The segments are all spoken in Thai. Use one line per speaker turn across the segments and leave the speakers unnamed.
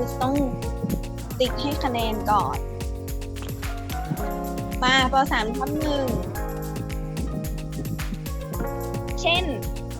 นะครูต้องติ๊กให้คะแนนก่อน มาปสามทับหนึ่งเช่น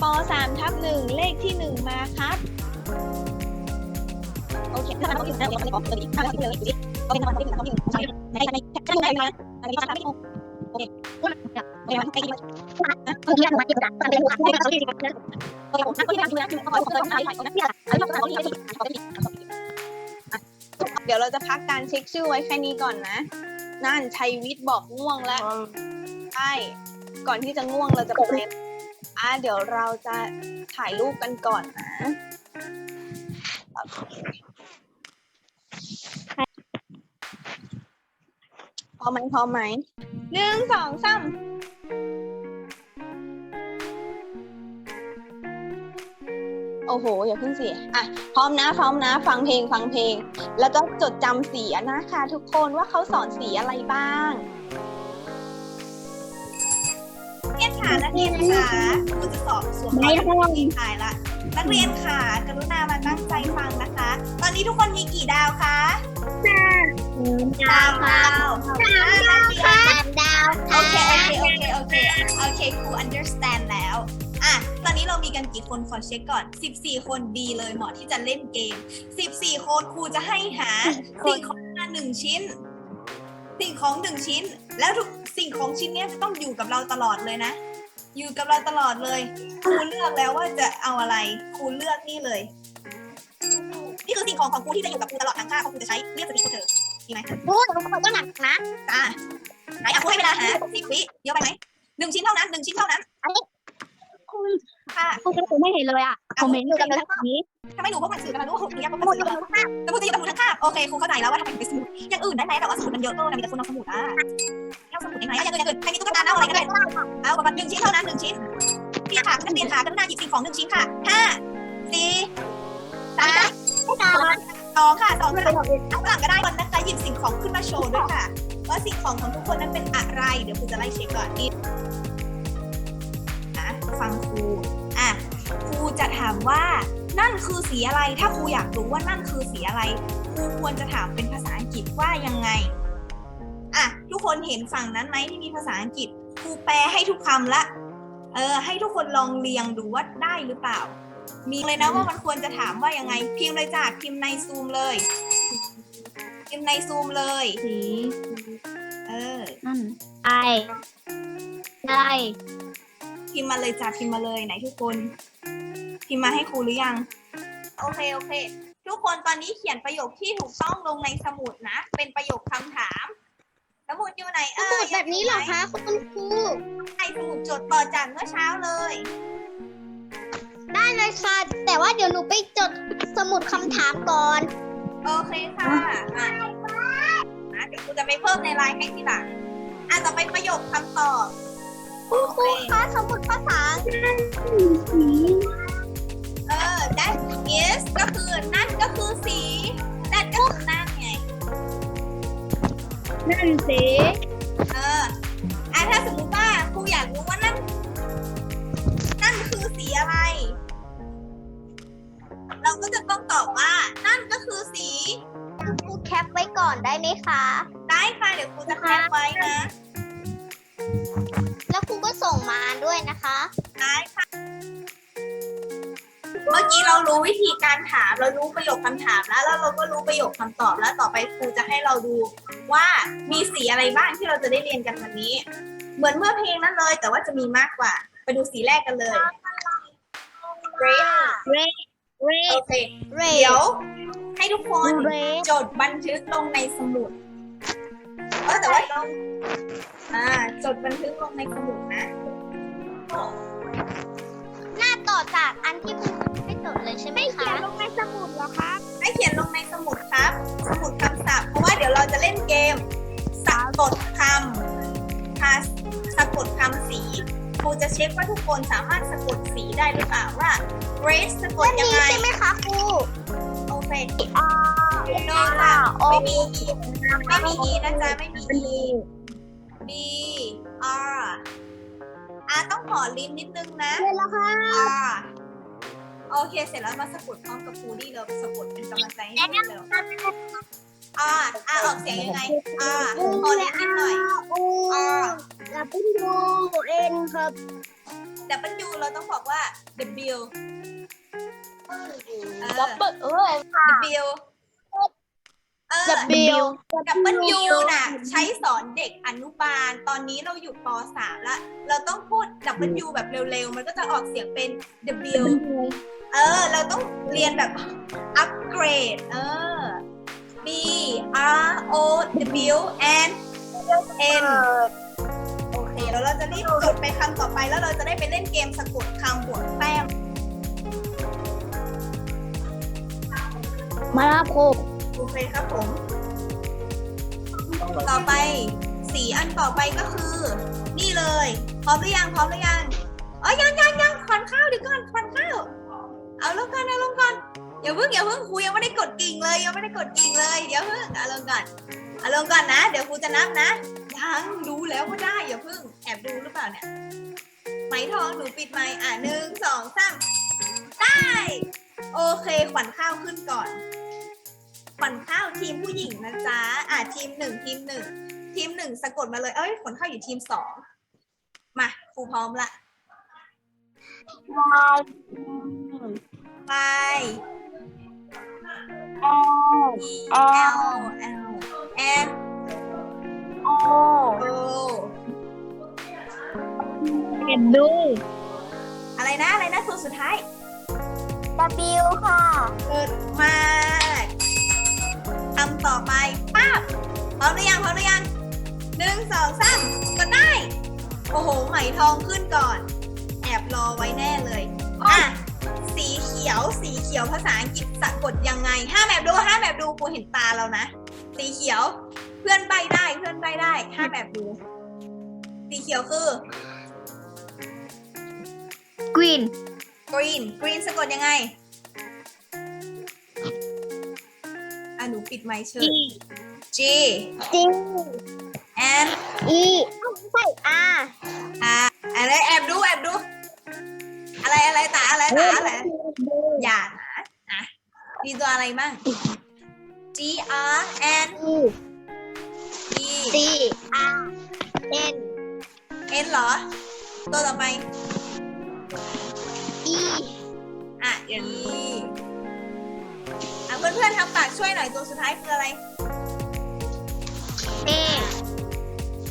ปสามทับหนึ่งเลขที่หนึ่งมาครับโอเคถ้าเราอยู่นะเดี๋ยวเราจะบอกเลยถ้าเราอยู่เลยดิโอเคถ้าเราอยู่เราอยู่ใช่ไหมในในแค่ไหนมาอะไรมาไม่ถูกโอเคโอเคมาไปกินมา
เมื่อกี้เรามาเก็บกระดาษตอนเป็นหัวเขาเขาเรียกกัน
โอเคผมนั่งคุยกันอยู่นะคือขอขอขอถ่ายถ่ายนะเนี่ยอันนี้เราขอที่ที่ขอที่เดี๋ยวเราจะพักการเช็คชื่อไว้แค่นี้ก่อนนะ นั่นชัยวิทย์บอกง่วงแล้วใช่ก่อนที่จะง่วงเราจะเป็นอะเดี๋ยวเราจะถ่ายรูปกันก่อนนะโอเคพร้อมไหมพร้อมไหมหนึ่งสองสาม อ้โห อย่าเพิ่งสิอะพร้อมนะพร้อมนะ ฟังเพลงฟังเพลง แล้วก็จดจำสีนะคะทุกคนว่าเขาสอนสีอะไรบ้าง
นักเรียนค่ะนักเรียนค่ะครูจะสอบสวมรอยนักเรียนถ่ายละนักเรียนค่ะ กรุณามาตั้งใจฟังนะคะ ตอนนี้ทุกคนมีกี่ดาวคะดาวดาวสามดาวค่ะ
สามดาว
โอเคโอเคโอเคโอเคโอเคครู understand แล้ว อะตอนนี้เรามีกันกี่คนขอเช็คก่อน 14 คนดีเลยเหมาะที่จะเล่นเกม 14 คนครูจะให้หาสิ่งของมาหนึ่งชิ้น สิ่งของหนึ่งชิ้น แล้วทุกสิ่งของชิ้นเนี้ยจะต้องอยู่กับเราตลอดเลยนะ อยู่กับเราตลอดเลยครูเลือกแล้วว่าจะเอาอะไรครูเลือกนี่เลยนี่คือสิ่งของของครูที่จะอยู่กับครูตลอดทั้งชาติเพราะครูจะใช้เรียกสติครูเธอดีไหม
พูดมันก็หนักนะ
อะไหนอะครูให้เวลาหาสิบวิเยอะไปไหมหนึ่งชิ้นเท่านั้นหนึ่งชิ้นเท่านั้น
คุณ
ค่ะ
คุณผมไม่เห็นเลยอะผมเห็นอยู่กับแบบนี้
ถ้าไม่รู้พวกหนังสือกันนะรู้ว่าครูอยากพวกหนังสือกันแต่ครูจะอยู่กับสมุดทั้งคาบโอเคครูเข้าใจแล้วว่าทำไมถึงเป็นสมุดอย่างอื่นได้ไหมแต่ว่าสมุดมันเยอะเกินนะมีแต่คนเอาสมุดอะเอาสมุดได้ไหมอะอย่างอื่นอย่างอื่นใครมีตุ๊กตาเอาอะไรก็ได้เอาประมาณหนึ่งชิ้นเท่านั้นหนึ่งชิ้นพี่ค่ะนักเรียนค่ะกรุณาหยิบสิ่งของหนึ่งชิ้นค่ะห้าสี่สามสองค่ะสองค่ะข้างหลังก็ได้คนนะคะหยิบสิ่งของขึ้นมาโชว์ด้วยค่ะว่าสิ่งของของทุกคนนั้นเป็นอะไร เดี๋ยวครูจะไล่เช็คก่อนนี่นะฟังครูอะ ครูจะถามว่านั่นคือสีอะไร ถ้าครูอยากรู้ว่านั่นคือสีอะไร ครูควรจะถามเป็นภาษาอังกฤษว่ายังไง อะ ทุกคนเห็นฝั่งนั้นไหมที่มีภาษาอังกฤษ ครูแปลให้ทุกคำละ เออ ให้ทุกคนลองเรียงดูว่าได้หรือเปล่า มีเลยนะว่ามันควรจะถามว่ายังไง พิมพ์เลยจ้ะพิมพ์ในซูมเลย พิมพ์ในซูมเลย
สี
เออ
นั่นไอได้
พิมพ์มาเลยจ้ะพิมพ์มาเลยไหนทุกคนพิมพ์มาให้ครูหรือยัง โอเคโอเค ทุกคนตอนนี้เขียนประโยคที่ถูกต้องลงในสมุดนะ เป็นประโยคคำถาม สมุดอยู่ไหน
ส
เอ่
มุ
ย
ดแบบนี้เหรอคะคุณครู
ไอสมุดจดต่อจากเมื่อเช้าเลย
ได้เลยค่ะแต่ว่าเดี๋ยวหนูไปจดสมุดคำถามก่อน
โอเคค่ะอะนะเดี๋ยวครูจะไปเพิ่มในไลน์ให้ทีหลังอะต่อไปประโยคคำตอบ
คุณครูคะสมุดภาษา
เออ that is ก็คือนั่นก็คือสี that ก็คือนั่นไง
นั่นสิ
เอออะถ้าสมมติว่าครูอยากรู้ว่านั่น นั่นคือสีอะไร เราก็จะต้องตอบว่า นั่นก็คือสี
คุณครูแคปไว้ก่อนได้ไหมคะ
ได้ค่ะ เดี๋ยวครูจะแคปไว้นะ รารู้วิธีการถาม เรารู้ประโยคคำถามแล้ว แล้วเราก็รู้ประโยคคำตอบแล้วต่อไปครูจะให้เราดูว่ามีสีอะไรบ้างที่เราจะได้เรียนกันวันนี้ เหมือนเมื่อเพลงนั้นเลย แต่ว่าจะมีมากกว่า ไปดูสีแรกกันเลย Great
เรเร
โอเค
เร
เดี๋ยวให้ทุกคน
เร
จดบันทึกลงในสมุดเออแต่ว่าอ่าจดบันทึกลงในสมุดนะ
หน้าต่อจากอันที่ ม่เขียนลงในสมุดเหรอคะ
ให้เขียนลงในสมุดครับ สมุดคำศัพท์ เพราะว่าเดี๋ยวเราจะเล่นเกมสะกดคำภาสะกดคำสีครูจะเช็คว่าทุกคนสามารถสะกดสีได้หรือเปล่าว่า grace สะกดยังไง
ใช่ไหมคะครู
โอเค
อ่า
โนจ้ะไม่มี e ไม่มี e นะจ๊ะไม่มี e b r อะต้องขอลิ้นนิดนึงนะ
เรียนแล้วค่ะ
r โโอเค เสร็จแล้วมาสะกดพร้อมกับครูนี่เลยสะกดเป็นกำลังใจให้ครูเร็วอ่าอ่าออกเสียงยังไง อ่าพอเล็กนิดหน่อย
อ่าแล้วเป็นยูเอ็นครับ
แต่ปัญญูเราต้องบอกว่า W เออ
ดับเบิลเอ้ย
W เออ
W
ดับเบิลยูน่ะ ใช้สอนเด็กอนุบาล ตอนนี้เราอยู่ป .3 ละ เราต้องพูดดับเบิลยูแบบเร็วๆ มันก็จะออกเสียงเป็น W เออ เราต้องเรียนแบบอัปเกรด เออ B R O W N N โอเค แล้วเราจะรีบจดไปคำต่อไปแล้วเราจะได้ไปเล่นเกมสะกดคำบวกแต้ม
มาลาโพ
โอเคครับผม ต่อไปสีอันต่อไปก็คือ นี่เลย พร้อมหรือยัง พร้อมหรือยังอ๋อยังยังยังขวัญข้าวดิก่อนขวัญข้าว เอาลงก่อนเอาลงก่อนอย่าเพิ่งอย่าเพิ่งครูยังไม่ได้กดกิ่งเลยยังไม่ได้กดกิ่งเลยเดี๋ยวเพิ่งเอาลงก่อนเอาลงก่อนนะ เดี๋ยวครูจะนับนะยังรู้แล้วว่าได้อย่าเพิ่งแอบดูหรือเปล่าเนี่ยไหมทองหนูปิดไมค์อะหนึ่งสองสามได้ โอเคขวัญข้าวขึ้นก่อนขวัญข้าวทีมผู้หญิงนะจ๊ะอะทีมหนึ่งทีมหนึ่งทีมหนึ่งสะกดมาเลยเอ้ยขวัญข้าวอยู่ทีมสองมาครูพร้อมละ ไป E L L N O
เอ็ดดู
อะไรนะ อะไรนะตัวสุดท้าย
W ค่ะ
เกิดมากคำต่อไปป้าบพร้อมหรือยังพร้อมหรือยังหนึ่งสองสามก็ได้ โอ้โหไหมทองขึ้นก่อน แอบรอไว้แน่เลย อะ สีเขียว สีเขียวภาษาอังกฤษสะกดยังไงห้ามแบบดูห้ามแบบดูกูเห็นตาเรานะ สีเขียว เพื่อนใบได้เพื่อนใบได้ห้ามแบบดู สีเขียวคือ
กรีน
green green สะกดยังไงอะหนูปิดไมค์เชิญ G
จี
and
อีใช่ R
อะอะไรแอบดูแอบดูอะไร อะไรตาอะไรตาอะไรอย่านะนะมีตัวอะไรมั่ง G R N E
C R N
N เหรอ ตัวต่อไป
E
อะเดี๋ยวนี้อะเพื่อนๆทำปากช่วยหน่อยตัวสุดท้ายคืออะไร
A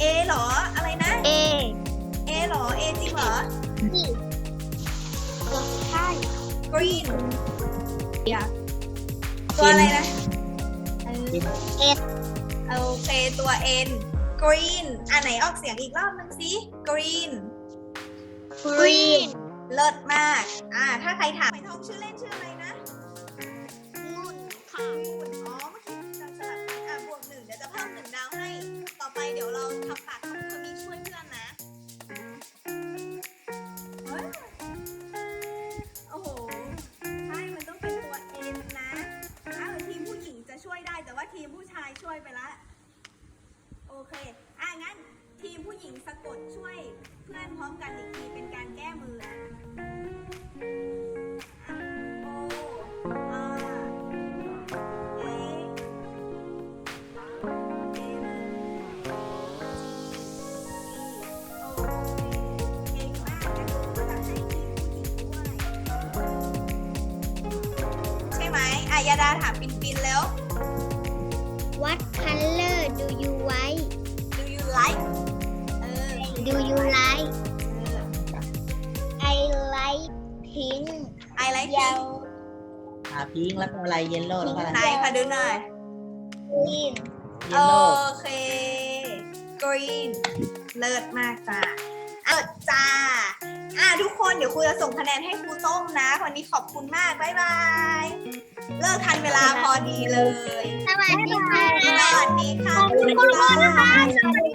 A เหรอ อะไรนะ
A
A เหรอ A จริงเหรอ
E ตัวสุดท้าย
green ตัวอะไรนะเออ
S
โอเคตัว N green อะไหนออกเสียงอีกรอบนึงสิ green
Green
เลิศมาก อ่า ถ้าใครถามไหมทองชื่อเล่นชื่ออะไรนะ เค อะงั้น ทีมผู้หญิงสะกดช่วยเพื่อนพร้อมกันอีกทีเป็นการแก้มืออะอะ O R A N G O เก่งมากงั้นก็จะให้ทีมผู้หญิงด้วยใช่ไหมอายาดาถามปินปินแล้ว
What color do you like
do you like เออ
Do you like
เออ
I like pink
I like pink
yellow
อ่าพิงค์แล้วก็อะไรเยลโล่แล้วก็อะไร
ไหนขอดูหน่อย
green
เย
โอ
ลโล่
เค green เลิศมากจ้า เอิดจ้า อะทุกคนเดี๋ยวครูจะส่งคะแนนให้ครูส้มนะวันนี้ขอบคุณมาก บ๊ายบาย เลิกทันเวลาพอดีเลย
สวัสดีค่ะ
สวัสดีค่ะ
ขอบคุณมากนะคะ